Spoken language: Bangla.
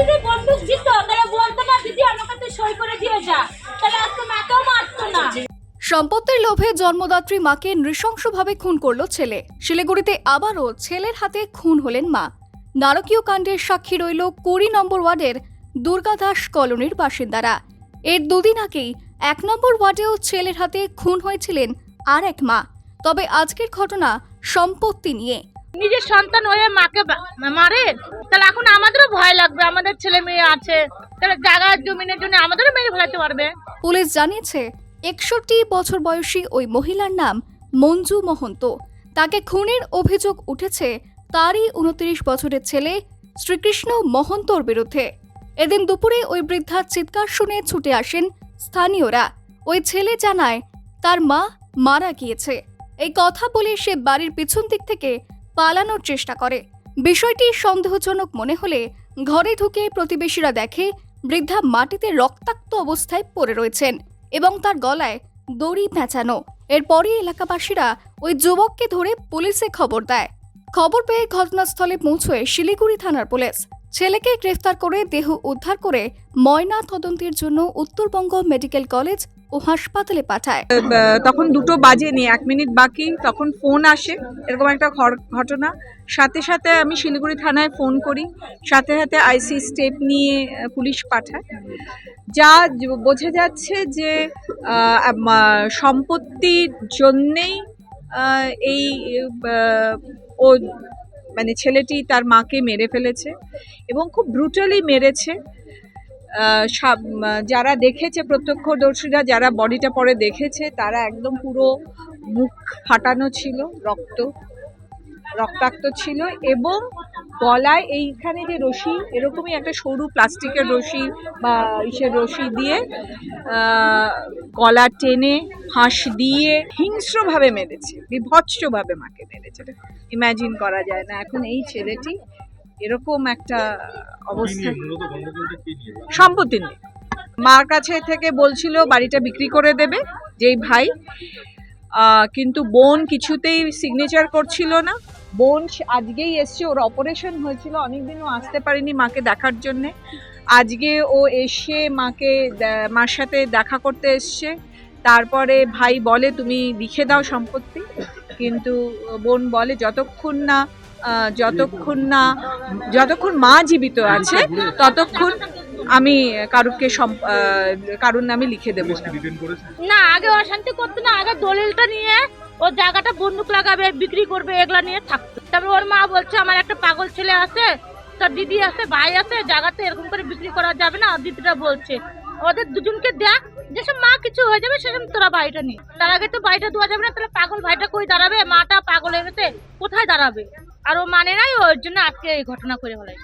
যদি বন্দুক দিত তাহলে বলতো না দিদি আমাকে তো সই করে দিয়ে যা। তাহলে আজকে মাকেও মারতো না। সম্পত্তির লোভে জন্মদাত্রী মাকে নৃশংসভাবে খুন করল ছেলে। শিলিগুড়িতে আবারও ছেলের হাতে খুন হলেন মা। নারকীয় কাণ্ডের সাক্ষী রইল কুড়ি নম্বর ওয়ার্ডের দুর্গাদাস কলোনির বাসিন্দারা। এর দুদিন আগেই এক নম্বর ওয়ার্ডেও ছেলের হাতে খুন হয়েছিলেন আর এক মা। তবে আজকের ঘটনা সম্পত্তি নিয়ে। নিজের সন্তান হয়ে মাকে মারে? তাহলে এখন আমাদেরও ভয় লাগবে, আমাদের ছেলে মেয়ে আছে। তাহলে জায়গা, জমিনের জন্য আমাদেরও মেরে ফেলাতে পারবে। পুলিশ জানিয়েছে, একষট্টি বছর বয়সী ওই মহিলার নাম মঞ্জু মহন্ত। তাকে খুনের অভিযোগ উঠেছে তারই উনত্রিশ বছরের ছেলে শ্রীকৃষ্ণ মহন্তর বিরুদ্ধে। এদিন দুপুরে ওই বৃদ্ধার চিৎকার শুনে ছুটে আসেন স্থানীয়রা। ওই ছেলে জানায়, তার মা মারা গিয়েছে। এই কথা বলে সে বাড়ির পিছন দিক থেকে পালানোর চেষ্টা করে। বিষয়টি সন্দেহজনক মনে হলে ঘরে ঢুকে প্রতিবেশীরা দেখে বৃদ্ধা মাটিতে রক্তাক্ত অবস্থায় পড়ে রয়েছেন এবং তার গলায় দড়ি পেঁচানো। এরপরই এলাকাবাসীরা ওই যুবককে ধরে পুলিশে খবর দেয়। খবর পেয়ে ঘটনাস্থলে পৌঁছয় শিলিগুড়ি থানার পুলিশ। ছেলেকে গ্রেফতার করে দেহ উদ্ধার করে ময়না তদন্তের জন্য উত্তরবঙ্গ মেডিকেল কলেজ ও হাসপাতালে পাঠায়। তখন দুটো বাজেনি এক মিনিট বাকি, তখন ফোন আসে, এরকম একটা ঘটনা। সাথে সাথে আমি শিলিগুড়ি থানায় ফোন করি, সাথে সাথে আইসি স্টেপ নিয়ে পুলিশ পাঠায়। যা বোঝা যাচ্ছে যে সম্পত্তির জন্যেই এই ও মানে ছেলেটি তার মাকে মেরে ফেলেছে এবং খুব ব্রুটালি মেরেছে। যারা দেখেছে প্রত্যক্ষদর্শীরা, যারা বডিটা পরে দেখেছে, তারা একদম পুরো মুখ ফাটানো ছিল, রক্ত, রক্তাক্ত ছিল এবং গলায় এইখানে যে রশি, এরকমই একটা সরু প্লাস্টিকের রশি বা ইসের রশি দিয়ে গলা টেনে, ফাঁস দিয়ে হিংস্রভাবে মেরেছে, বিভৎসভাবে মাকে মেরেছে। ইম্যাজিন করা যায় না, এখন এই ছেলেটি এরকম একটা অবস্থা। সম্পত্তি নেই মার কাছে থেকে বলছিল বাড়িটা বিক্রি করে দেবে যেই ভাই। কিন্তু বোন কিছুতেই সিগনেচার করছিল না। বোন আজকেই এসছে ওর অপারেশন হয়েছিল অনেকদিনও আসতে পারেনি মাকে দেখার জন্য। আজকে ও এসে মাকে মার সাথে দেখা করতে এসছে। তারপরে ভাই বলে তুমি লিখে দাও সম্পত্তি। কিন্তু বোন বলে যতক্ষণ না যতক্ষণ না, যতক্ষণ মা জীবিত আছে, ততক্ষণ আমি কারুকে কারুর নামে লিখে দেবো না। আগে অশান্তি করতো না, আগে দলিলটা নিয়ে ও জায়গাটা বন্দুক লাগাবে, বিক্রি করবে, এগুলা নিয়ে থাকতো। তারপরে ওর মা বলছে, আমার একটা পাগল ছেলে আছে, তার দিদি আছে, ভাই আছে, জায়গাতে এরকম করে বিক্রি করা যাবে না। দিদিটা বলছে, ওদের দুজনকে দেখ, যেসব মা কিছু হয়ে যাবে, সেসব তোরা বাড়িটা নি তার আগে তো বাড়িটা দেওয়া যাবে না, তাহলে পাগল ভাইটা কই দাঁড়াবে? মাটা পাগল হয়ে গেছে, কোথায় দাঁড়াবে? আর ও মানে নাই ওর জন্য আজকে এই ঘটনা করে হলাই